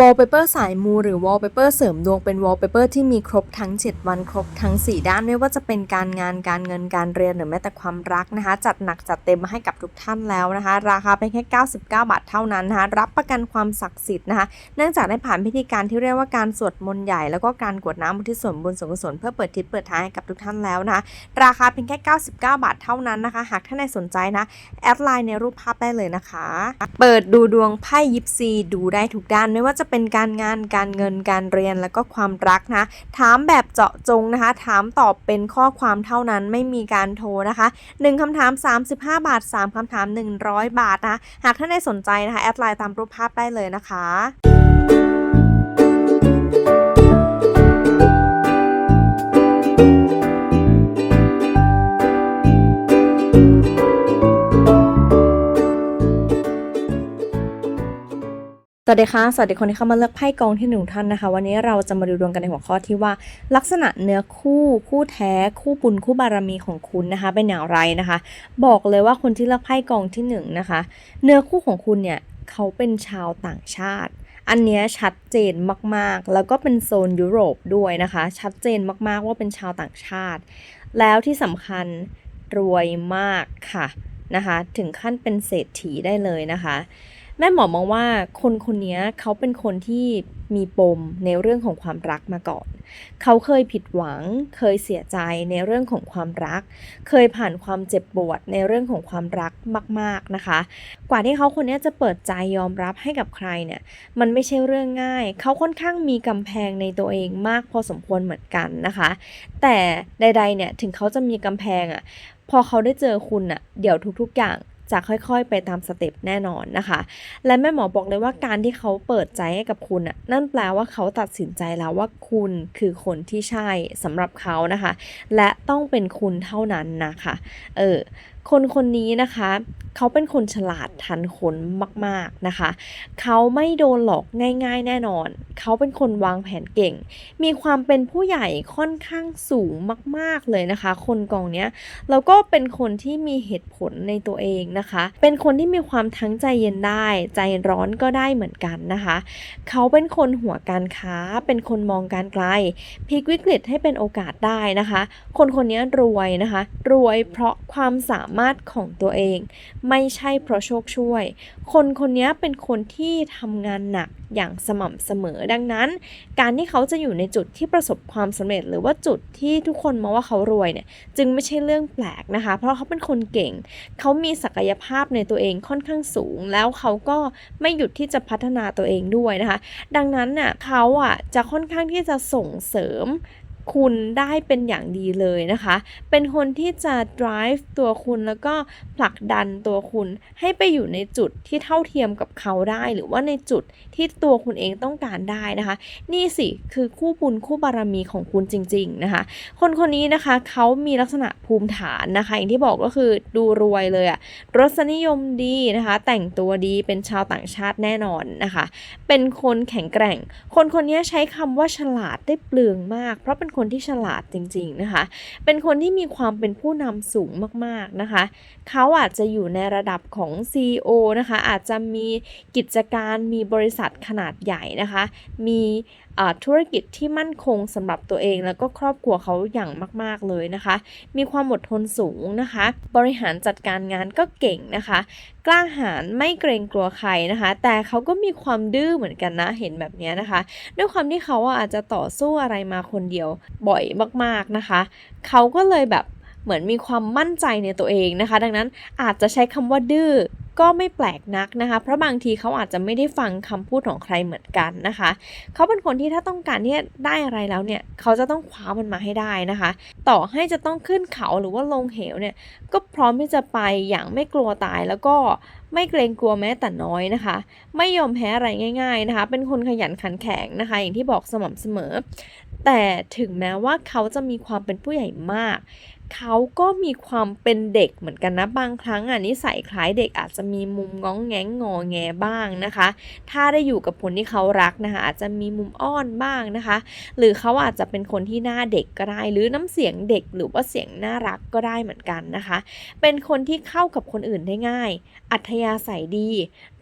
Wallpaper สายมูหรือ Wallpaper เสริมดวงเป็น Wallpaper ที่มีครบทั้ง 7 วันครบทั้ง 4 ด้านไม่ว่าจะเป็นการงานการเงินการเรียนหรือแม้แต่ความรักนะคะ จัดหนักจัดเต็มมาให้กับทุกท่านแล้วนะคะ ราคาเป็นแค่ 99 บาทเท่านั้นนะคะรับประกันความศักดิ์สิทธิ์นะคะ เนื่องจากได้ผ่านพิธีการที่เรียกว่าการสวดมนต์ใหญ่แล้วก็การกวดน้ำอุทิศส่วนบุญส่วนกุศลเพื่อเปิดทิศเปิดทางให้กับทุกท่านแล้วนะคะราคาเพียงแค่ 99 บาทเท่านั้นนะคะ หากท่านใดสนใจนะแอดไลน์ในรูปภาพได้เลยนะคะ เปิดดูดวงไพ่ยิปซีดูได้ทุกด้านไม่ว่าจะเป็นการงานการเงินการเรียนแล้วก็ความรักนะ ถามแบบเจาะจงนะคะ ถามตอบเป็นข้อความเท่านั้นไม่มีการโทรนะคะ 1คำถาม 35 บาท 3คำถาม 100 บาทนะ หากท่านใดสนใจนะคะ แอดไลน์ตามรูปภาพได้เลยนะคะ สวัสดีค่ะ สวัสดีคนที่เข้ามาเลือกไพ่กองที่หนึ่งท่านนะคะ วันนี้เราจะมาดูดวงกันในหัวข้อที่ว่า ลักษณะเนื้อคู่คู่แท้ คู่บุญคู่บารมีของคุณนะคะ เป็นอย่างไรนะคะ บอกเลยว่าคนที่เลือกไพ่กองที่หนึ่งนะคะ เนื้อคู่ของคุณเนี่ยเขาเป็นชาวต่างชาติ อันนี้ชัดเจนมากๆ แล้วก็เป็นโซนยุโรปด้วยนะคะ ชัดเจนมากๆว่าเป็นชาวต่างชาติ แล้วที่สำคัญรวยมากค่ะนะคะ ถึงขั้นเป็นเศรษฐีได้เลยนะคะ แม่หมอมองว่าคนคนนี้เขาเป็นคนที่มีปมในเรื่องของความรักมาก่อน เขาเคยผิดหวัง เคยเสียใจในเรื่องของความรัก เคยผ่านความเจ็บปวดในเรื่องของความรักมาก ๆนะคะ กว่าที่เขาคนนี้จะเปิดใจยอมรับให้กับใครเนี่ย มันไม่ใช่เรื่องง่าย เขาค่อนข้างมีกำแพงในตัวเองมากพอสมควรเหมือนกันนะคะ แต่ใดๆเนี่ยถึงเขาจะมีกำแพงอะ่ะ พอเขาได้เจอคุณอะ เดี๋ยวทุกๆอย่าง จะค่อยๆ ไปตามสเต็ปแน่นอนนะคะ และแม่หมอบอกเลยว่าการที่เขาเปิดใจให้กับคุณอะนั่นแปลว่าเขาตัดสินใจแล้วว่าคุณคือคนที่ใช่สำหรับเขานะคะ และต้องเป็นคุณเท่านั้นนะคะ เออ คนคนนี้นะคะเขาเป็นคนฉลาดทันคนมาก ๆนะคะ เขาไม่โดนหลอกง่าย ๆ แน่นอน เขาเป็นคนวางแผนเก่ง มีความเป็นผู้ใหญ่ค่อนข้างสูงมาก ๆเลยนะคะ คนกองเนี้ยแล้วก็เป็นคนที่มีเหตุผลในตัวเองนะคะ เป็นคนที่มีความทั้งใจเย็นได้ ใจร้อนก็ได้เหมือนกันนะคะ เขาเป็นคนหัวการค้า เป็นคนมองการไกลพลิกวิกฤตให้เป็นโอกาสได้นะคะ คนคนนี้รวยนะคะ รวยเพราะความสามารถของตัวเอง ไม่ใช่เพราะโชคช่วย คนคนนี้เป็นคนที่ทำงานหนักอย่างสม่ำเสมอ ดังนั้น การที่เขาจะอยู่ในจุดที่ประสบความสำเร็จ หรือว่าจุดที่ทุกคนมองว่าเขารวยเนี่ยจึงไม่ใช่เรื่องแปลกนะคะ เพราะเขาเป็นคนเก่ง เขามีศักยภาพในตัวเองค่อนข้างสูง แล้วเขาก็ไม่หยุดที่จะพัฒนาตัวเองด้วยนะคะ ดังนั้นน่ะเขาอะจะค่อนข้างที่จะส่งเสริม คุณได้เป็นอย่างดีเลยนะคะ เป็นคนที่จะ drive ตัวคุณแล้วก็ผลักดันตัวคุณให้ไปอยู่ในจุดที่เท่าเทียมกับเขาได้ หรือว่าในจุดที่ตัวคุณเองต้องการได้นะคะ นี่สิคือคู่บุญคู่บารมีของคุณจริง ๆนะคะ คนคนนี้นะคะเขามีลักษณะภูมิฐานนะคะ อย่างที่บอกก็คือดูรวยเลยอะรสนิยมดีนะคะ แต่งตัวดีเป็นชาวต่างชาติแน่นอนนะคะ เป็นคนแข็งแกร่ง คนคนนี้ใช้คำว่าฉลาดได้เปลืองมาก เพราะเป็นคนที่ฉลาดจริงๆนะคะ เป็นคนที่มีความเป็นผู้นำสูงมากๆนะคะ เขาอาจจะอยู่ในระดับของ CEO นะคะ อาจจะมีกิจการมีบริษัทขนาดใหญ่นะคะ มี ธุรกิจที่มั่นคงสำหรับตัวเองแล้วก็ครอบครัวเขาอย่างมาก ๆเลยนะคะ มีความอดทนสูงนะคะ บริหารจัดการงานก็เก่งนะคะ กล้าหาญไม่เกรงกลัวใครนะคะ แต่เขาก็มีความดื้อเหมือนกันนะเห็นแบบนี้นะคะ ด้วยความที่เขาอาจจะต่อสู้อะไรมาคนเดียวบ่อยมากๆนะคะ เขาก็เลยแบบเหมือนมีความมั่นใจในตัวเองนะคะ ดังนั้นอาจจะใช้คำว่าดื้อ ก็ไม่แปลกนักนะคะ เพราะบางทีเขาอาจจะไม่ได้ฟังคำพูดของใครเหมือนกันนะคะ เขาเป็นคนที่ถ้าต้องการที่ได้อะไรแล้วเนี่ย เขาจะต้องคว้ามันมาให้ได้นะคะ ต่อให้จะต้องขึ้นเขาหรือว่าลงเหวเนี่ย ก็พร้อมที่จะไปอย่างไม่กลัวตายแล้วก็ไม่เกรงกลัวแม้แต่น้อยนะคะ ไม่ยอมแพ้อะไรง่าย ๆนะคะ เป็นคนขยันขันแข็งนะคะ อย่างที่บอกสม่ำเสมอ แต่ถึงแม้ว่าเขาจะมีความเป็นผู้ใหญ่มาก เขาก็มีความเป็นเด็กเหมือนกันนะบางครั้งอะนิสัยคล้ายเด็กอาจจะมีมุมง้องแงงงอแงบ้างนะคะ ถ้าได้อยู่กับคนที่เขารักนะคะอาจจะมีมุมอ้อนบ้างนะคะ หรือเขาอาจจะเป็นคนที่หน้าเด็กก็ได้ หรือน้ำเสียงเด็กหรือว่าเสียงน่ารักก็ได้เหมือนกันนะคะ เป็นคนที่เข้ากับคนอื่นได้ง่าย อัธยาศัยดี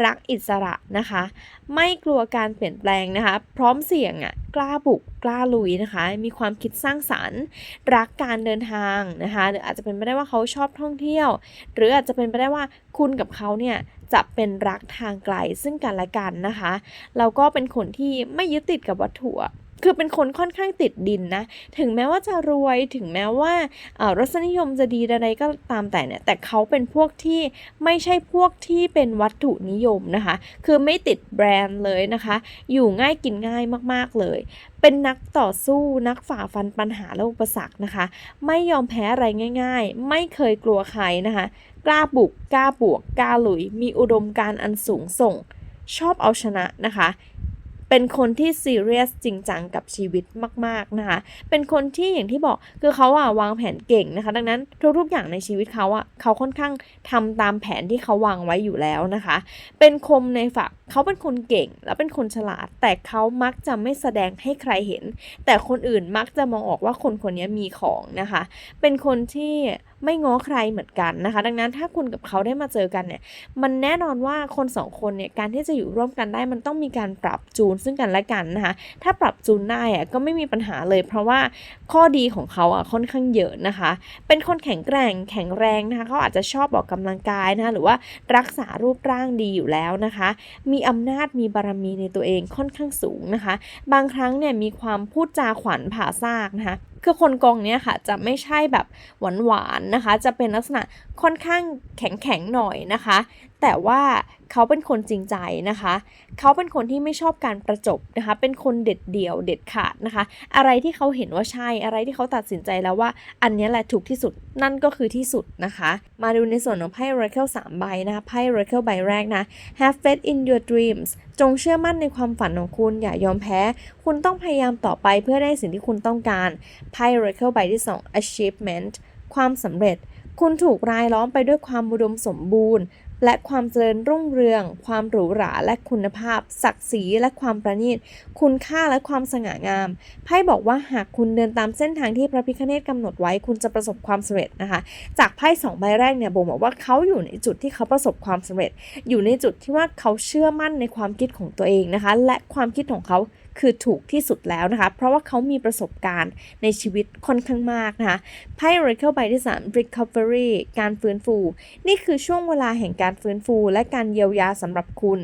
รักอิสระนะคะ ไม่กลัวการเปลี่ยนแปลงนะคะ พร้อมเสี่ยงอะกล้าบุกกล้าลุยนะคะ มีความคิดสร้างสรรค์ รักการเดินทางนะคะหรืออาจจะเป็นไปได้ว่าเขาชอบท่องเที่ยว หรืออาจจะเป็นไปได้ว่าคุณกับเขาเนี่ยจะเป็นรักทางไกลซึ่งกันและกันนะคะ เราก็เป็นคนที่ไม่ยึดติดกับวัตถุ คือเป็นคนค่อนข้างติดดินนะ ถึงแม้ว่าจะรวยถึงแม้ว่ารสนิยมจะดีใดๆก็ตามแต่เนี่ย แต่เขาเป็นพวกที่ไม่ใช่พวกที่เป็นวัตถุนิยมนะคะ คือไม่ติดแบรนด์เลยนะคะ อยู่ง่ายกินง่ายมากๆเลย เป็นนักต่อสู้นักฝ่าฟันปัญหาและอุปสรรคนะคะ ไม่ยอมแพ้อะไรง่าย ๆ ไม่เคยกลัวใครนะคะ กล้าบุกกล้าบวกกล้าลุย มีอุดมการณ์อันสูงส่ง ชอบเอาชนะนะคะ เป็นคนที่ซีเรียสจริงจังกับชีวิตมากๆนะคะเป็นคนที่อย่างที่บอกคือเขาอะวางแผนเก่งนะคะ ดังนั้นทุกๆอย่างในชีวิตเขาอะเขาค่อนข้างทำตามแผนที่เขาวางไว้อยู่แล้วนะคะ เป็นคมในฝักเขาเป็นคนเก่งและเป็นคนฉลาด แต่เขามักจะไม่แสดงให้ใครเห็น แต่คนอื่นมักจะมองออกว่าคนคนนี้มีของนะคะ เป็นคนที่ ไม่ง้อใครเหมือนกันนะคะ ดังนั้นถ้าคุณกับเขาได้มาเจอกันเนี่ย มันแน่นอนว่าคนสองคนเนี่ยการที่จะอยู่ร่วมกันได้มันต้องมีการปรับจูนซึ่งกันและกันนะคะ ถ้าปรับจูนได้อะก็ไม่มีปัญหาเลย เพราะว่าข้อดีของเขาอะค่อนข้างเยอะนะคะ เป็นคนแข็งแกร่งแข็งแรงนะคะเขาอาจจะชอบออกกำลังกายนะะหรือว่ารักษารูปร่างดีอยู่แล้วนะคะ มีอำนาจมีบารมีในตัวเองค่อนข้างสูงนะคะ บางครั้งเนี่ยมีความพูดจาขวัญผ่าซากนะคะ คือคนกองเนี้ยค่ะจะไม่ใช่แบบหวานๆนะคะ จะเป็นลักษณะค่อนข้างแข็งๆหน่อยนะคะ แต่ว่าเขาเป็นคนจริงใจนะคะ เขาเป็นคนที่ไม่ชอบการประจบนะคะ เป็นคนเด็ดเดี่ยวเด็ดขาดนะคะ อะไรที่เขาเห็นว่าใช่ อะไรที่เขาตัดสินใจแล้วว่า อันนี้แหละถูกที่สุด นั่นก็คือที่สุดนะคะ มาดูในส่วนของไพ่ Oracle 3 ใบนะคะ ไพ่ Oracle ใบแรกนะ Have faith in your dreams จงเชื่อมั่นในความฝันของคุณ อย่ายอมแพ้ คุณต้องพยายามต่อไปเพื่อได้สิ่งที่คุณต้องการ ไพ่ Oracle ใบที่ 2 achievement ความสำเร็จ คุณถูกรายล้อมไปด้วยความอุดมสมบูรณ์ และความเจริญรุ่งเรือง ความหรูหราและคุณภาพ ศักดิ์ศรีและความประณีต คุณค่าและความสง่างาม ไพ่บอกว่าหากคุณเดินตามเส้นทางที่พระพิฆเนศกำหนดไว้ คุณจะประสบความสำเร็จนะคะ จากไพ่สองใบแรกเนี่ยบ่งบอกว่าเขาอยู่ในจุดที่เขาประสบความสำเร็จ อยู่ในจุดที่ว่าเขาเชื่อมั่นในความคิดของตัวเองนะคะ และความคิดของเขา คือถูกที่สุดแล้วนะคะ เพราะว่าเขามีประสบการณ์ในชีวิตค่อนข้างมากนะคะไพ่ Oracle ใบที่ 3 Recovery การฟื้นฟู นี่คือช่วงเวลาแห่งการฟื้นฟู และการเยียวยาสำหรับคุณ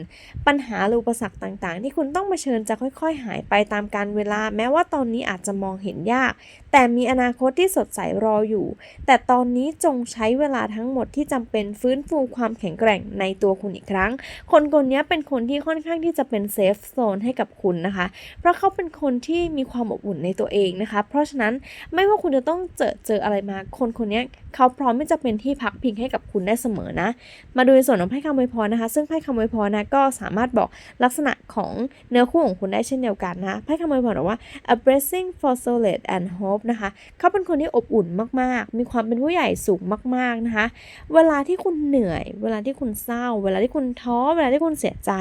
ปัญหาหรืออุปสรรคต่างๆ ที่คุณต้องมาเชิญจะค่อย ๆ หายไปตามการเวลา แม้ว่าตอนนี้อาจจะมองเห็นยาก แต่มีอนาคตที่สดใสรออยู่ แต่ตอนนี้จงใช้เวลาทั้งหมดที่จำเป็นฟื้นฟูความแข็งแกร่งในตัวคุณอีกครั้ง คนคนนี้เป็นคนที่ค่อนข้างที่จะเป็นเซฟโซนให้กับคุณนะคะเพราะเขาเป็นคนที่มีความอบอุ่นในตัวเองนะคะ เพราะฉะนั้นไม่ว่าคุณจะต้องเจอเจออะไรมา คนคนนี้เขาพร้อมที่จะเป็นที่พักพิงให้กับคุณได้เสมอนะ มาดูในส่วนของไพ่คำอวยพรนะคะ ซึ่งไพ่คำอวยพรนะก็สามารถบอกลักษณะของเนื้อคู่ของคุณได้เช่นเดียวกันนะไพ่คำอวยพรบอกว่า a blessing for solace and hope นะคะเขาเป็นคนที่อบอุ่นมากๆ มีความเป็นผู้ใหญ่สูงมากๆนะคะ เวลาที่คุณเหนื่อย เวลาที่คุณเศร้า เวลาที่คุณท้อ เวลาที่คุณเสียใจ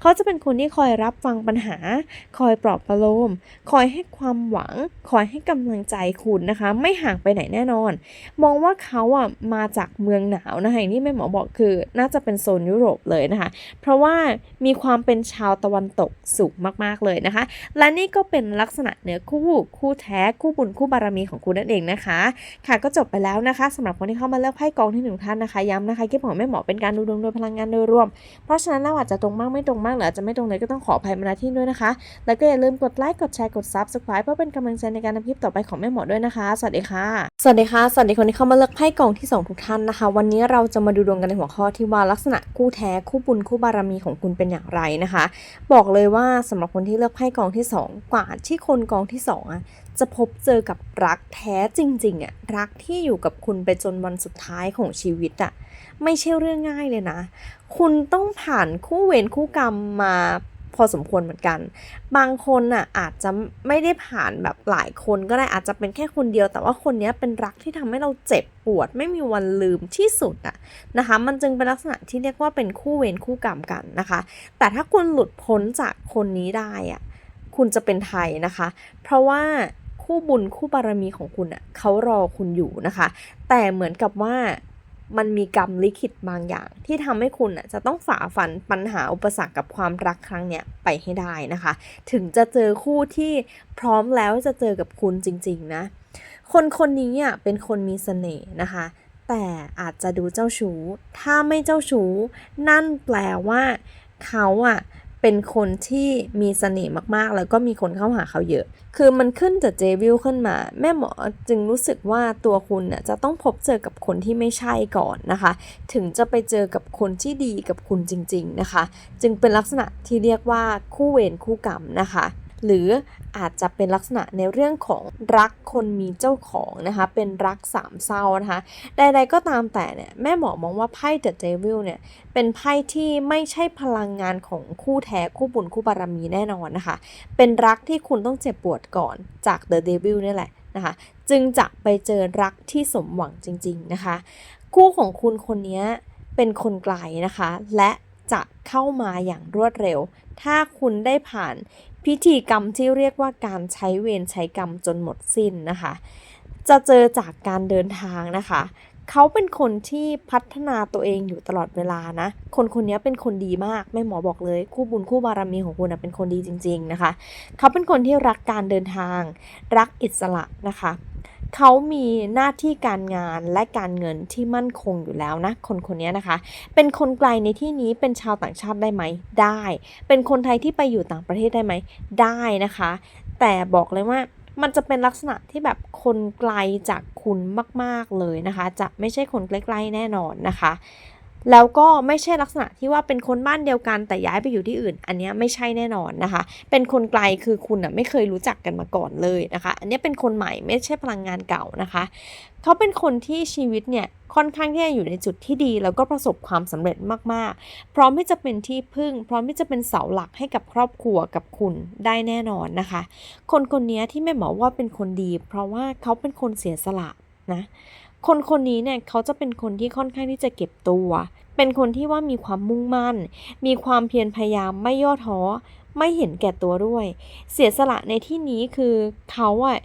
เขาจะเป็นคนที่คอยรับฟังปัญหาคอยปลอบประโลม คอยให้ความหวัง คอยให้กำลังใจคุณนะคะ ไม่ห่างไปไหนแน่นอน มองว่าเขาอะมาจากเมืองหนาวนะคะอย่างที่แม่หมอบอกคือ น่าจะเป็นโซนยุโรปเลยนะคะ เพราะว่ามีความเป็นชาวตะวันตกสูงมากๆเลยนะคะ และนี่ก็เป็นลักษณะเนื้อคู่ คู่แท้คู่บุญคู่บารมีของคุณนั่นเองนะคะ ค่ะก็จบไปแล้วนะคะสำหรับคนที่เข้ามาเลือกไพ่กองที่หนึ่งท่านนะคะย้ำนะคะคลิปของแม่หมอเป็นการดูดวงโดยพลังงานโดยรวม เพราะฉะนั้นเราอาจจะตรงมากไม่ตรงมากหรืออาจจะไม่ตรงเลยก็ต้องขออภัยมาณที่ด้วยนะคะแล้วก็อย่าลืมกดไลค์ กดแชร์ กด subscribe เพื่อเป็นกำลังใจในการทำคลิปต่อไปของแม่หมอด้วยนะคะ สวัสดีค่ะ สวัสดีค่ะ สวัสดีคนที่เข้ามาเลือกไพ่กองที่ 2 ทุกท่านนะคะ วันนี้เราจะมาดูดวงกันในหัวข้อที่ว่าลักษณะคู่แท้คู่บุญคู่บารมีของคุณเป็นอย่างไรนะคะ บอกเลยว่าสำหรับคนที่เลือกไพ่กองที่ 2 กว่าที่คนกองที่2อะจะพบเจอกับรักแท้จริงๆอะรักที่อยู่กับคุณไปจนวันสุดท้ายของชีวิตอะไม่ใช่เรื่องง่ายเลยนะ คุณต้องผ่านคู่เวรคู่กรรมมา พอสมควรเหมือนกัน บางคนน่ะอาจจะไม่ได้ผ่านแบบหลายคนก็ได้อาจจะเป็นแค่คนเดียว แต่ว่าคนนี้เป็นรักที่ทำให้เราเจ็บปวด ไม่มีวันลืมที่สุดอะนะคะ มันจึงเป็นลักษณะที่เรียกว่าเป็นคู่เวรคู่กรรมกันนะคะ แต่ถ้าคุณหลุดพ้นจากคนนี้ได้อะคุณจะเป็นไทยนะคะ เพราะว่าคู่บุญคู่บารมีของคุณอะเขารอคุณอยู่นะคะ แต่เหมือนกับว่า มันมีกรรมลิขิตบางอย่าง ที่ทำให้คุณอะจะต้องฝ่าฟันปัญหาอุปสรรคกับความรักครั้งเนี้ยไปให้ได้นะคะ ถึงจะเจอคู่ที่พร้อมแล้วจะเจอกับคุณจริง ๆ นะ คนคนนี้อะเป็นคนมีเสน่ห์นะคะ แต่อาจจะดูเจ้าชู้ ถ้าไม่เจ้าชู้ นั่นแปลว่าเขาอะ เป็นคนที่มีเสน่ห์มากๆ แล้วก็มีคนเข้าหาเขาเยอะ คือมันขึ้นจากเจวิลขึ้นมา แม่หมอจึงรู้สึกว่าตัวคุณน่ะจะต้องพบเจอกับคนที่ไม่ใช่ก่อนนะคะ ถึงจะไปเจอกับคนที่ดีกับคุณจริง ๆนะคะ จึงเป็นลักษณะที่เรียกว่าคู่เวรคู่กรรมนะคะ หรืออาจจะเป็นลักษณะในเรื่องของรักคนมีเจ้าของนะคะเป็นรักสามเศร้านะคะใดๆก็ตามแต่เนี่ยแม่หมอมองว่าไพ่เดอะเดวิลเนี่ยเป็นไพ่ที่ไม่ใช่พลังงานของคู่แท้คู่บุญคู่บารมีแน่นอนนะคะเป็นรักที่คุณต้องเจ็บปวดก่อนจากเดอะเดวิลนี่แหละนะคะจึงจะไปเจอรักที่สมหวังจริง ๆนะคะ คู่ของคุณคนนี้เป็นคนไกลนะคะ และจะเข้ามาอย่างรวดเร็ว ถ้าคุณได้ผ่าน พิธีกรรมที่เรียกว่าการใช้เวรใช้กรรมจนหมดสิ้นนะคะ จะเจอจากการเดินทางนะคะ เขาเป็นคนที่พัฒนาตัวเองอยู่ตลอดเวลานะ คนคนนี้เป็นคนดีมากแม่หมอบอกเลย คู่บุญคู่บารมีของคุณนะเป็นคนดีจริง ๆนะคะ เขาเป็นคนที่รักการเดินทาง รักอิสระนะคะเขามีหน้าที่การงานและการเงินที่มั่นคงอยู่แล้วนะ คนคนนี้นะคะ เป็นคนไกลในที่นี้เป็นชาวต่างชาติได้ไหม ได้ เป็นคนไทยที่ไปอยู่ต่างประเทศได้ไหม ได้นะคะ แต่บอกเลยว่า มันจะเป็นลักษณะที่แบบคนไกลจากคุณมาก ๆ เลยนะคะ จะไม่ใช่คนใกล้ๆแน่นอนนะคะ แล้วก็ไม่ใช่ลักษณะที่ว่าเป็นคนบ้านเดียวกันแต่ย้ายไปอยู่ที่อื่น อันนี้ไม่ใช่แน่นอนนะคะ เป็นคนไกลคือคุณอะไม่เคยรู้จักกันมาก่อนเลยนะคะ อันนี้เป็นคนใหม่ไม่ใช่พลังงานเก่านะคะ เขาเป็นคนที่ชีวิตเนี่ยค่อนข้างที่จะอยู่ในจุดที่ดี แล้วก็ประสบความสำเร็จมากๆ พร้อมที่จะเป็นที่พึ่ง พร้อมที่จะเป็นเสาหลักให้กับครอบครัวกับคุณได้แน่นอนนะคะ คนคนนี้ที่แม่หมอว่าเป็นคนดี เพราะว่าเขาเป็นคนเสียสละนะ คนคนนี้เนี่ยเขาจะเป็นคนที่ค่อนข้างที่จะเก็บตัว เป็นคนที่ว่ามีความมุ่งมั่น มีความเพียรพยายามไม่ย่อท้อ ไม่เห็นแก่ตัวด้วย เสียสละในที่นี้คือเขาอะ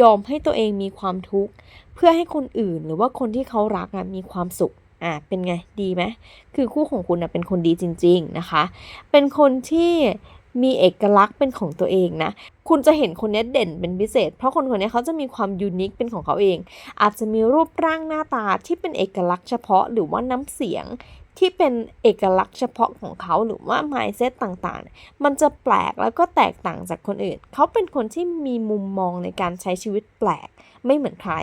ยอมให้ตัวเองมีความทุกข์ เพื่อให้คนอื่นหรือว่าคนที่เขารักอะมีความสุขอะเป็นไงดีไหมคือคู่ของคุณอะเป็นคนดีจริง ๆนะคะ เป็นคนที่ มีเอกลักษณ์เป็นของตัวเองนะ คุณจะเห็นคนนี้เด่นเป็นพิเศษ เพราะคนคนนี้เขาจะมีความยูนิคเป็นของเขาเอง อาจจะมีรูปร่างหน้าตาที่เป็นเอกลักษณ์เฉพาะหรือว่าน้ำเสียงที่เป็นเอกลักษณ์เฉพาะของเขาหรือว่า mindset ต่างๆ มันจะแปลกแล้วก็แตกต่างจากคนอื่น เขาเป็นคนที่มีมุมมองในการใช้ชีวิตแปลกไม่เหมือนใคร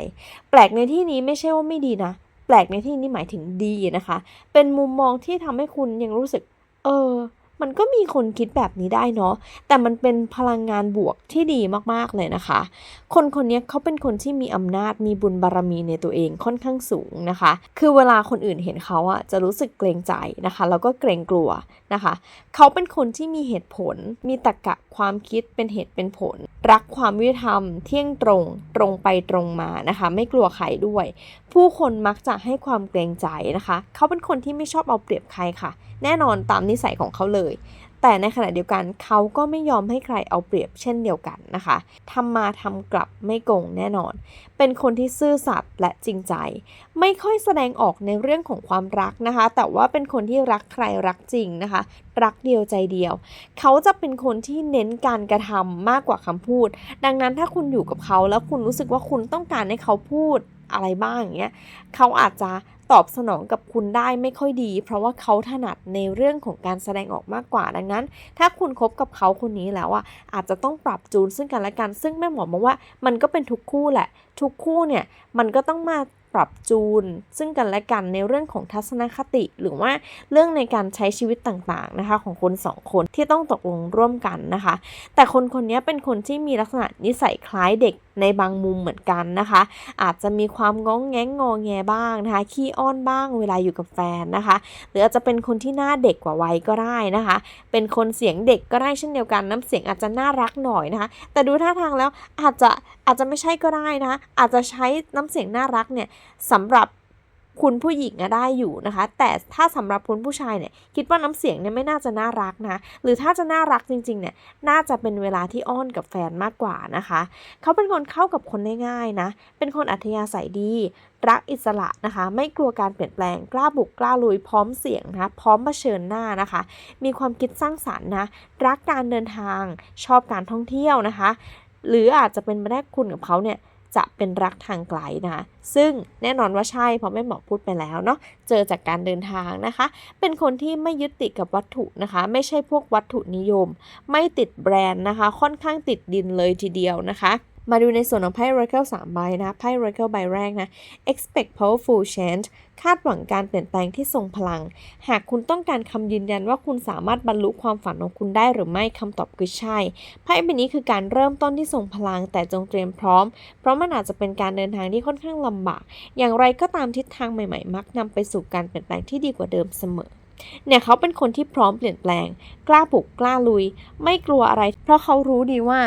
แปลกในที่นี้ไม่ใช่ว่าไม่ดีนะ แปลกในที่นี้หมายถึงดีนะคะ เป็นมุมมองที่ทำให้คุณยังรู้สึก เออ มันก็มีคนคิดแบบนี้ได้เนาะ แต่มันเป็นพลังงานบวกที่ดีมากๆเลยนะคะ คนคนนี้เขาเป็นคนที่มีอำนาจมีบุญบารมีในตัวเองค่อนข้างสูงนะคะ คือเวลาคนอื่นเห็นเขาอะจะรู้สึกเกรงใจนะคะ แล้วก็เกรงกลัวนะคะ เขาเป็นคนที่มีเหตุผล มีตรรกะความคิดเป็นเหตุเป็นผล รักความยุติธรรม เที่ยงตรง ตรงไปตรงมานะคะ ไม่กลัวใครด้วย ผู้คนมักจะให้ความเกรงใจนะคะ เขาเป็นคนที่ไม่ชอบเอาเปรียบใครค่ะ แน่นอนตามนิสัยของเขาเลย แต่ในขณะเดียวกันเขาก็ไม่ยอมให้ใครเอาเปรียบเช่นเดียวกันนะคะทำมาทำกลับไม่โกงแน่นอน เป็นคนที่ซื่อสัตย์และจริงใจ ไม่ค่อยแสดงออกในเรื่องของความรักนะคะ แต่ว่าเป็นคนที่รักใครรักจริงนะคะ รักเดียวใจเดียว เขาจะเป็นคนที่เน้นการกระทำมากกว่าคำพูด ดังนั้นถ้าคุณอยู่กับเขาแล้วคุณรู้สึกว่าคุณต้องการให้เขาพูดอะไรบ้างอย่างเงี้ยเขาอาจจะ ตอบสนองกับคุณได้ไม่ค่อยดี เพราะว่าเขาถนัดในเรื่องของการแสดงออกมากกว่าดังนั้น ถ้าคุณคบกับเขาคนนี้แล้วอะอาจจะต้องปรับจูนซึ่งกันและกัน ซึ่งแม่หมอมองว่ามันก็เป็นทุกคู่แหละ ทุกคู่เนี่ยมันก็ต้องมาปรับจูน ซึ่งกันและกันในเรื่องของทัศนคติ หรือว่าเรื่องในการใช้ชีวิตต่างๆนะคะ ของคนสองคนที่ต้องตกลงร่วมกันนะคะ แต่คนคนนี้เป็นคนที่มีลักษณะนิสัยคล้ายเด็กในบางมุมเหมือนกันนะคะ อาจจะมีความง้องแง้งงอแงบ้างนะคะ ขี้อ้อนบ้างเวลาอยู่กับแฟนนะคะ หรืออาจจะเป็นคนที่หน้าเด็กกว่าวัยก็ได้นะคะ เป็นคนเสียงเด็กก็ได้เช่นเดียวกัน น้ำเสียงอาจจะน่ารักหน่อยนะคะ แต่ดูท่าทางแล้วอาจจะอาจจะไม่ใช่ก็ได้นะะอาจจะใช้น้ำเสียงน่ารักเนี่ยสำหรับ คุณผู้หญิงอะได้อยู่นะคะ แต่ถ้าสำหรับคุณผู้ชายเนี่ยคิดว่าน้ำเสียงเนี่ยไม่น่าจะน่ารักนะ หรือถ้าจะน่ารักจริงๆเนี่ยน่าจะเป็นเวลาที่อ้อนกับแฟนมากกว่านะคะ เขาเป็นคนเข้ากับคนได้ง่ายนะ เป็นคนอัธยาศัยดี รักอิสระนะคะ ไม่กลัวการเปลี่ยนแปลงกล้าบุกกล้าลุยพร้อมเสียงนะพร้อมเผชิญหน้านะคะ มีความคิดสร้างสรรค์นะ รักการเดินทางชอบการท่องเที่ยวนะคะ หรืออาจจะเป็นไปได้คุณกับเขาเนี่ย จะเป็นรักทางไกลนะคะซึ่งแน่นอนว่าใช่เพราะแม่หมอพูดไปแล้วเนาะเจอจากการเดินทางนะคะ เป็นคนที่ไม่ยึดติดกับวัตถุนะคะ ไม่ใช่พวกวัตถุนิยม ไม่ติดแบรนด์นะคะ ค่อนข้างติดดินเลยทีเดียวนะคะ มาดูในส่วนของไพ่ Oracle 3ใบนะ ไพ่ Oracle ใบแรกนะ expect powerful change คาดหวังการเปลี่ยนแปลงที่ทรงพลัง หากคุณต้องการคำยืนยันว่าคุณสามารถบรรลุความฝันของคุณได้หรือไม่คำตอบคือใช่ ไพ่ใบนี้คือการเริ่มต้นที่ทรงพลัง แต่จงเตรียมพร้อม เพราะมันอาจจะเป็นการเดินทางที่ค่อนข้างลำบาก อย่างไรก็ตามทิศทางใหม่ๆ มักนำไปสู่การเปลี่ยนแปลงที่ดีกว่าเดิมเสมอเนี่ยเขาเป็นคนที่พร้อมเปลี่ยนแปลง กล้าปลุกกล้าลุย ไม่กลัวอะไร เพราะเขารู้ดีว่า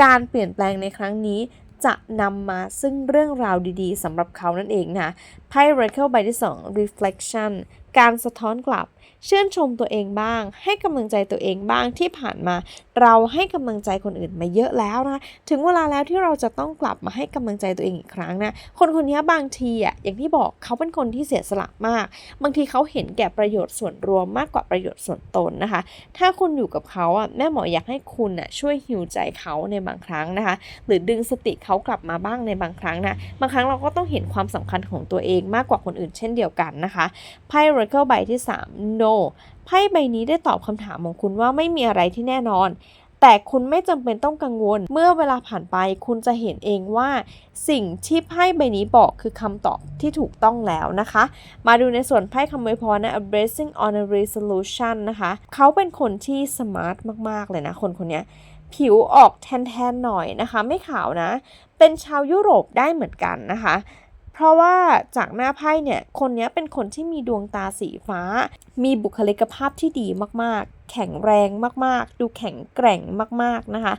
การเปลี่ยนแปลงในครั้งนี้จะนำมาซึ่งเรื่องราวดีๆสำหรับเขานั่นเองนะไพ่ Oracle ใบที่ 2 reflection การสะท้อนกลับชื่นชมตัวเองบ้าง ให้กำลังใจตัวเองบ้างที่ผ่านมา เราให้กำลังใจคนอื่นมาเยอะแล้วนะถึงเวลาแล้วที่เราจะต้องกลับมาให้กำลังใจตัวเองอีกครั้งนะคนคนนี้บางทีอะอย่างที่บอกเขาเป็นคนที่เสียสละมาก บางทีเขาเห็นแก่ประโยชน์ส่วนรวมมากกว่าประโยชน์ส่วนตนนะคะ ถ้าคุณอยู่กับเขาอะแม่หมออยากให้คุณอะช่วยฮิวใจเขาในบางครั้งนะคะ หรือดึงสติเขากลับมาบ้างในบางครั้งนะบางครั้งเราก็ต้องเห็นความสำคัญของตัวเองมากกว่าคนอื่นเช่นเดียวกันนะคะไพ่ Oracle ใบที่ 3 no ไพ่ใบนี้ได้ตอบคำถามของคุณว่าไม่มีอะไรที่แน่นอน แต่คุณไม่จำเป็นต้องกังวล เมื่อเวลาผ่านไปคุณจะเห็นเองว่า สิ่งที่ไพ่ใบนี้บอกคือคำตอบที่ถูกต้องแล้วนะคะ มาดูในส่วนไพ่คำอวยพรนะ a blessing on a resolution นะคะ เขาเป็นคนที่สมาร์ทมาก ๆ เลยนะคนคนนี้ผิวออกแทนๆหน่อยนะคะ ไม่ขาวนะ เป็นชาวยุโรปได้เหมือนกันนะคะ ราะว่าจากหน้าไพ่เนี่ย คนนี้เป็นคนที่มีดวงตาสีฟ้า มีบุคลิกภาพที่ดีมากๆ แข็งแรงมากๆ ดูแข็งแกร่งมากๆนะคะ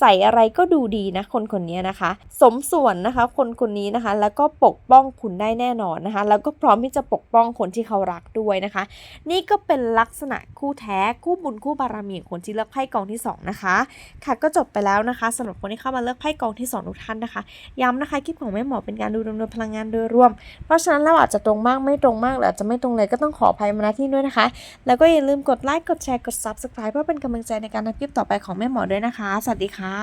ใส่อะไรก็ดูดีนะคนคนนี้นะคะ สมส่วนนะคะคนคนนี้นะคะ แล้วก็ปกป้องคุณได้แน่นอนนะคะ แล้วก็พร้อมที่จะปกป้องคนที่เขารักด้วยนะคะ นี่ก็เป็นลักษณะคู่แท้คู่บุญคู่บารมีของคนที่เลือกไพ่กองที่สองนะคะ ค่ะก็จบไปแล้วนะคะสำหรับคนที่เข้ามาเลือกไพ่กองที่ 2 ทุกท่านนะคะ ย้ำนะคะคลิปของแม่หมอเป็นการดูดำเนินพลังงานโดยรวม เพราะฉะนั้นเราอาจจะตรงมากไม่ตรงมากหรืออาจจะไม่ตรงเลยก็ต้องขออภัยมาณที่ด้วยนะคะ แล้วก็อย่าลืมกดไลค์กดแชร์กด subscribe เพื่อเป็นกำลังใจในการทำคลิปต่อไปของแม่หมอด้วยนะคะ สวัสดีค่ะ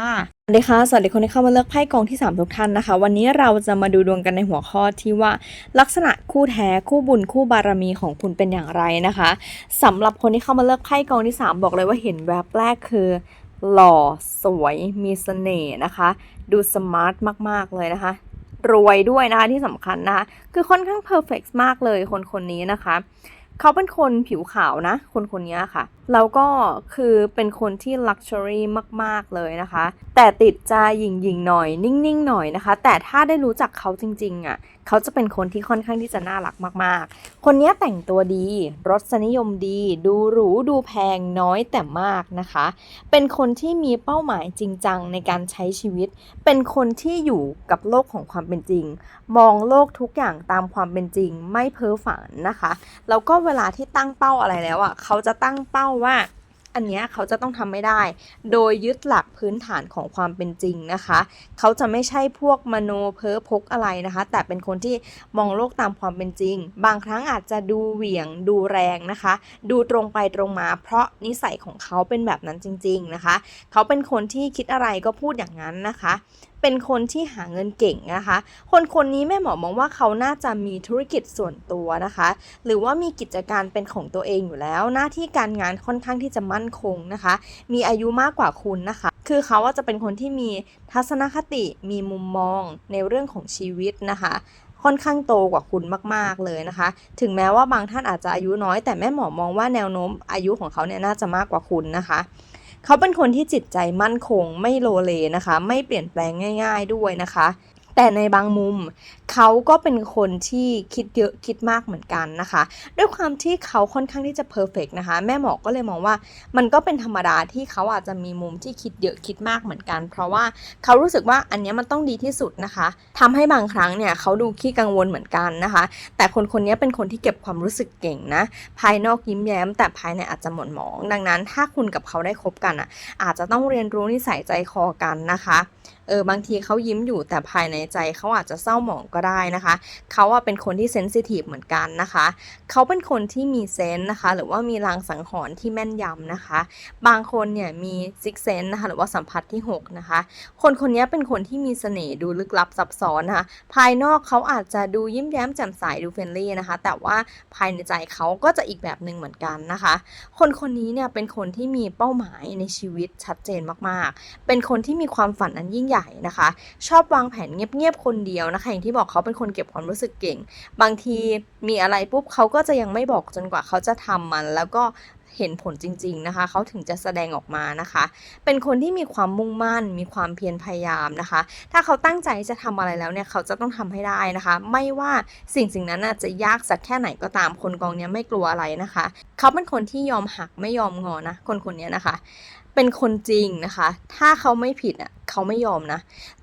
สวัสดีค่ะ สวัสดีคนที่เข้ามาเลือกไพ่กองที่ 3 ทุกท่านนะคะ วันนี้เราจะมาดูดวงกันในหัวข้อที่ว่า ลักษณะคู่แท้คู่บุญคู่บารมีของคุณเป็นอย่างไรนะคะสำหรับคนที่เข้ามาเลือกไพ่กองที่ 3 บอกเลยว่าเห็นแวบแรกคือหล่อสวยมีเสน่ห์นะคะ ดูสมาร์ทมาก ๆ เลยนะคะ รวยด้วยนะคะที่สำคัญนะคะ คือค่อนข้างเพอร์เฟกมากเลยคนคนนี้นะคะ เขาเป็นคนผิวขาวนะ คนคนนี้ค่ะ แล้วก็คือเป็นคนที่ลักชัวรี่มาก ๆ เลยนะคะ แต่ติดใจหยิ่งๆหน่อย นิ่ง ๆ หน่อยนะคะ แต่ถ้าได้รู้จักเขาจริง ๆอะ เขาจะเป็นคนที่ค่อนข้างที่จะน่ารักมากๆ คนนี้แต่งตัวดี รสนิยมดี ดูหรู ดูแพงน้อยแต่มากนะคะ เป็นคนที่มีเป้าหมายจริงจังในการใช้ชีวิต เป็นคนที่อยู่กับโลกของความเป็นจริง มองโลกทุกอย่างตามความเป็นจริง ไม่เพ้อฝันนะคะ แล้วก็เวลาที่ตั้งเป้าอะไรแล้วอะ เขาจะตั้งเป้าว่า อันนี้เขาจะต้องทำไม่ได้ โดยยึดหลักพื้นฐานของความเป็นจริงนะคะ เขาจะไม่ใช่พวกมโนเพ้อพกอะไรนะคะ แต่เป็นคนที่มองโลกตามความเป็นจริง บางครั้งอาจจะดูเหวี่ยงดูแรงนะคะ ดูตรงไปตรงมา เพราะนิสัยของเขาเป็นแบบนั้นจริง ๆนะคะ เขาเป็นคนที่คิดอะไรก็พูดอย่างนั้นนะคะ เป็นคนที่หาเงินเก่งนะคะ คนคนนี้แม่หมอมองว่าเขาน่าจะมีธุรกิจส่วนตัวนะคะ หรือว่ามีกิจการเป็นของตัวเองอยู่แล้ว หน้าที่การงานค่อนข้างที่จะมั่นคงนะคะ มีอายุมากกว่าคุณนะคะ คือเขาว่าจะเป็นคนที่มีทัศนคติมีมุมมองในเรื่องของชีวิตนะคะค่อนข้างโตกว่าคุณมาก ๆ เลยนะคะ ถึงแม้ว่าบางท่านอาจจะอายุน้อย แต่แม่หมอมองว่าแนวโน้มอายุของเขาเนี่ยน่าจะมากกว่าคุณนะคะ เขาเป็นคนที่จิตใจมั่นคงไม่โลเลนะคะ ไม่เปลี่ยนแปลงง่าย ๆด้วยนะคะ แต่ในบางมุมเขาก็เป็นคนที่คิดเยอะคิดมากเหมือนกันนะคะ ด้วยความที่เขาค่อนข้างที่จะเพอร์เฟกนะคะ แม่หมอก็เลยมองว่ามันก็เป็นธรรมดาที่เขาอาจจะมีมุมที่คิดเยอะคิดมากเหมือนกัน เพราะว่าเขารู้สึกว่าอันนี้มันต้องดีที่สุดนะคะทำให้บางครั้งเนี่ยเขาดูขี้กังวลเหมือนกันนะคะ แต่คนคนนี้เป็นคนที่เก็บความรู้สึกเก่งนะ ภายนอกยิ้มแย้ม แต่ภายในอาจจะหม่นหมอง ดังนั้นถ้าคุณกับเขาได้คบกันอะอาจจะต้องเรียนรู้นิสัยใจคอกันนะคะเออบางทีเขายิ้มอยู่แต่ภายในใจเขาอาจจะเศร้าหมองก็ได้นะคะเขาอะเป็นคนที่เซนซิทีฟเหมือนกันนะคะเขาเป็นคนที่มีเซนส์นะคะ หรือว่ามีลางสังหรณ์ที่แม่นยำนะคะ บางคนเนี่ยมีซิกเซนนะคะหรือว่าสัมผัสที่6นะคะ คนคนนี้เป็นคนที่มีเสน่ห์ดูลึกลับซับซ้อนนะคะภายนอกเขาอาจจะดูยิ้มแย้มแจ่มใสดูเฟรนลี่นะคะ แต่ว่าภายในใจเขาก็จะอีกแบบหนึ่งเหมือนกันนะคะ คนคนนี้เนี่ยเป็นคนที่มีเป้าหมายในชีวิตชัดเจนมากๆ เป็นคนที่มีความฝันอันยิ่งใหญ่นะคะ ชอบวางแผนเงียบๆคนเดียวนะคะ อย่างที่บอกเขาเป็นคนเก็บความรู้สึกเก่ง บางทีมีอะไรปุ๊บเขาก็จะยังไม่บอกจนกว่าเขาจะทำมัน แล้วก็เห็นผลจริง ๆนะคะ เขาถึงจะแสดงออกมานะคะ เป็นคนที่มีความมุ่งมั่น มีความเพียรพยายามนะคะ ถ้าเขาตั้งใจจะทำอะไรแล้วเนี่ย เขาจะต้องทำให้ได้นะคะ ไม่ว่าสิ่งสิ่งนั้นจะยากสักแค่ไหนก็ตาม คนกองเนี้ยไม่กลัวอะไรนะคะ เขาเป็นคนที่ยอมหักไม่ยอมงอนะ คนคนนี้นะคะ เป็นคนจริงนะคะ ถ้าเขาไม่ผิดอะเขาไม่ยอมนะ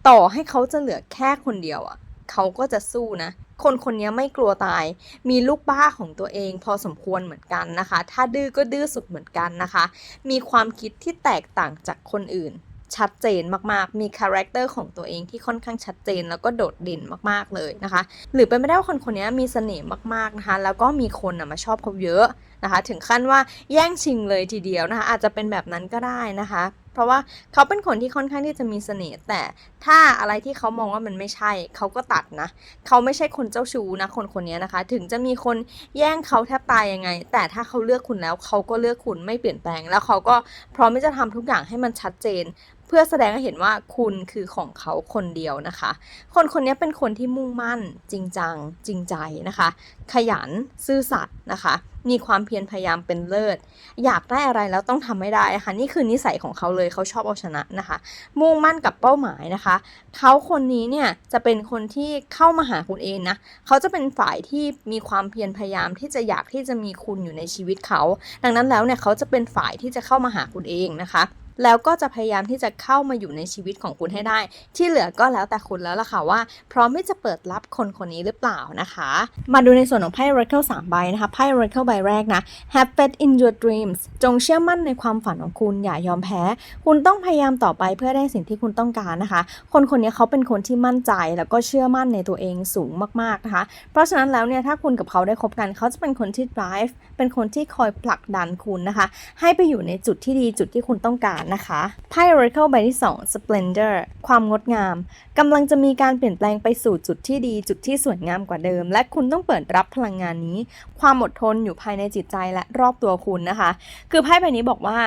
ต่อให้เขาจะเหลือแค่คนเดียวอะเขาก็จะสู้นะ คนคนนี้ไม่กลัวตาย มีลูกบ้าของตัวเองพอสมควรเหมือนกันนะคะ ถ้าดื้อก็ดื้อสุดเหมือนกันนะคะ มีความคิดที่แตกต่างจากคนอื่น ชัดเจนมากๆ มีคาแรคเตอร์ของตัวเองที่ค่อนข้างชัดเจนแล้วก็โดดเด่นมากๆเลยนะคะ หรือเป็นไม่ได้ว่าคนคนนี้มีเสน่ห์มากๆนะคะ แล้วก็มีคนนะมาชอบเขาเยอะ นะคะ ถึงขั้นว่าแย่งชิงเลยทีเดียวนะคะ อาจจะเป็นแบบนั้นก็ได้นะคะ เพราะว่าเขาเป็นคนที่ค่อนข้างที่จะมีเสน่ห์แต่ถ้าอะไรที่เขามองว่ามันไม่ใช่ เขาก็ตัดนะ เขาไม่ใช่คนเจ้าชู้นะคนคนนี้นะคะ ถึงจะมีคนแย่งเขาแทบตายยังไง แต่ถ้าเขาเลือกคุณแล้ว เขาก็เลือกคุณไม่เปลี่ยนแปลง แล้วเขาก็พร้อมที่จะทำทุกอย่างให้มันชัดเจน เพื่อแสดงให้เห็นว่าคุณคือของเขาคนเดียวนะคะ คนคนนี้เป็นคนที่มุ่งมั่น จริงจัง จริงใจนะคะ ขยันซื่อสัตย์นะคะ มีความเพียรพยายามเป็นเลิศ อยากได้อะไรแล้วต้องทำให้ได้นะคะนี่คือนิสัยของเขาเลยเขาชอบเอาชนะนะคะ มุ่งมั่นกับเป้าหมายนะคะ เขาคนนี้เนี่ยจะเป็นคนที่เข้ามาหาคุณเองนะเขาจะเป็นฝ่ายที่มีความเพียรพยายามที่จะอยากที่จะมีคุณอยู่ในชีวิตเขา ดังนั้นแล้วเนี่ยเขาจะเป็นฝ่ายที่จะเข้ามาหาคุณเองนะคะ แล้วก็จะพยายามที่จะเข้ามาอยู่ในชีวิตของคุณให้ได้ ที่เหลือก็แล้วแต่คุณแล้วล่ะค่ะว่า พร้อมที่จะเปิดรับคนคนนี้หรือเปล่านะคะ มาดูในส่วนของไพ่ Oracle 3ใบนะคะไพ่ Oracle ใบแรกนะ Have faith in your dreams จงเชื่อมั่นในความฝันของคุณอย่ายอมแพ้ คุณต้องพยายามต่อไปเพื่อได้สิ่งที่คุณต้องการนะคะ คนคนนี้เขาเป็นคนที่มั่นใจแล้วก็เชื่อมั่นในตัวเองสูงมากๆนะคะ เพราะฉะนั้นแล้วเนี่ยถ้าคุณกับเขาได้คบกันเขาจะเป็นคนที่ drive เป็นคนที่คอยผลักดันคุณนะคะ ให้ไปอยู่ในจุดที่ดีจุดที่คุณต้องการนะคะไพ่ Oracle ใบที่ 2 Splendor ความงดงามกำลังจะมีการเปลี่ยนแปลงไปสู่จุดที่ดี จุดที่สวยงามกว่าเดิม และคุณต้องเปิดรับพลังงานนี้ ความอดทนอยู่ภายในจิตใจและรอบตัวคุณนะคะ คือไพ่ใบนี้บอกว่า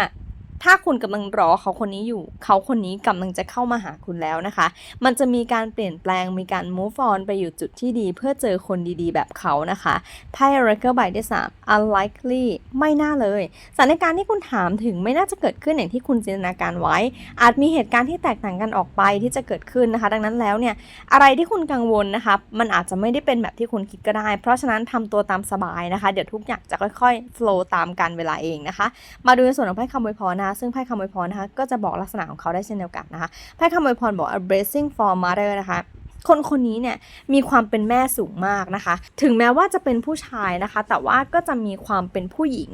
ถ้าคุณกำลังรอเขาคนนี้อยู่ เขาคนนี้กำลังจะเข้ามาหาคุณแล้วนะคะ มันจะมีการเปลี่ยนแปลงมีการ move on ไปอยู่จุดที่ดีเพื่อเจอคนดีๆ แบบเขานะคะไพ่ Oracle ใบที่3 unlikely ไม่น่าเลยสถานการณ์ที่คุณถามถึงไม่น่าจะเกิดขึ้นอย่างที่คุณจินตนาการไว้ อาจมีเหตุการณ์ที่แตกต่างกันออกไปที่จะเกิดขึ้นนะคะ ดังนั้นแล้วเนี่ยอะไรที่คุณกังวลนะคะมันอาจจะไม่ได้เป็นแบบที่คุณคิดก็ได้ เพราะฉะนั้นทำตัวตามสบายนะคะ เดี๋ยวทุกอย่างจะค่อยๆ flow ตามการเวลาเองนะคะ มาดูในส่วนของไพ่คำอวยพรนะคะซึ่งไพ่คำอวยพรนะคะก็จะบอกลักษณะของเขาได้เช่นเดียวกันนะคะไพ่คำอวยพรบอก a blessing for mother นะคะ คนคนนี้เนี่ยมีความเป็นแม่สูงมากนะคะ ถึงแม้ว่าจะเป็นผู้ชายนะคะ แต่ว่าก็จะมีความเป็นผู้หญิง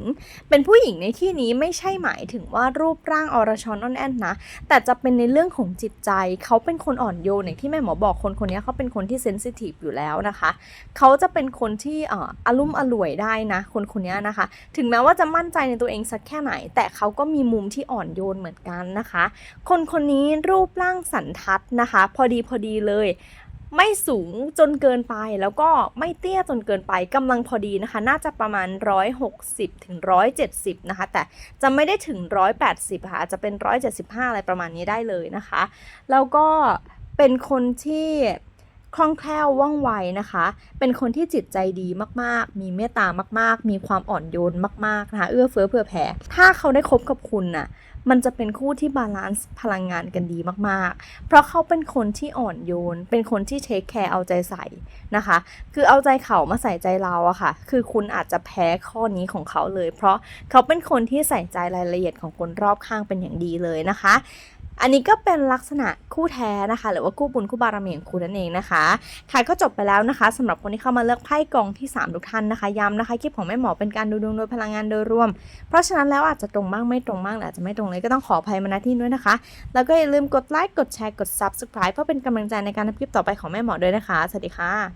เป็นผู้หญิงในที่นี้ไม่ใช่หมายถึงว่ารูปร่างอรชรอ่อนแอนนะแต่จะเป็นในเรื่องของจิตใจ เขาเป็นคนอ่อนโยนอย่างที่แม่หมอบอกคนคนนี้เขาเป็นคนที่เซนซิทีฟอยู่แล้วนะคะเขาจะเป็นคนที่อ่อารมณ์อร่วยได้นะคนคนนี้นะคะ ถึงแม้ว่าจะมั่นใจในตัวเองสักแค่ไหน แต่เขาก็มีมุมที่อ่อนโยนเหมือนกันนะคะ คนคนนี้รูปร่างสันทัดนะคะ พอดีพอดีเลย ไม่สูงจนเกินไปแล้วก็ไม่เตี้ยจนเกินไปกำลังพอดีนะคะ น่าจะประมาณ 160ถึง170 นะคะ แต่จะไม่ได้ถึง 180 ค่ะอาจจะเป็น 175 อะไรประมาณนี้ได้เลยนะคะ แล้วก็เป็นคนที่ คล่องแคล่วว่องไวนะคะ เป็นคนที่จิตใจดีมากๆ มีเมตตามาก ๆ มีความอ่อนโยนมากๆนะคะ เอื้อเฟื้อเผื่อแผ่ ถ้าเขาได้คบกับคุณน่ะ มันจะเป็นคู่ที่บาลานซ์พลังงานกันดีมากๆ เพราะเขาเป็นคนที่อ่อนโยน เป็นคนที่เทคแคร์เอาใจใส่นะคะ คือเอาใจเขามาใส่ใจเราอะค่ะ คือคุณอาจจะแพ้ข้อนี้ของเขาเลย เพราะเขาเป็นคนที่ใส่ใจรายละเอียดของคนรอบข้างเป็นอย่างดีเลยนะคะ อันนี้ก็เป็นลักษณะคู่แท้นะคะ หรือว่าคู่บุญคู่บารมีของคุณนั่นเองนะคะค่ะก็จบไปแล้วนะคะสำหรับคนที่เข้ามาเลือกไพ่กองที่ 3 ทุกท่านนะคะย้ำนะคะคลิปของแม่หมอเป็นการดูดวงโดยพลังงานโดยรวม เพราะฉะนั้นแล้วอาจจะตรงบ้างไม่ตรงบ้างหรืออาจจะไม่ตรงเลยก็ต้องขออภัยมาณที่นี้ด้วยนะคะ แล้วก็อย่าลืมกดไลค์กดแชร์กด subscribe เพื่อเป็นกำลังใจในการทำคลิปต่อไปของแม่หมอด้วยนะคะสวัสดีค่ะ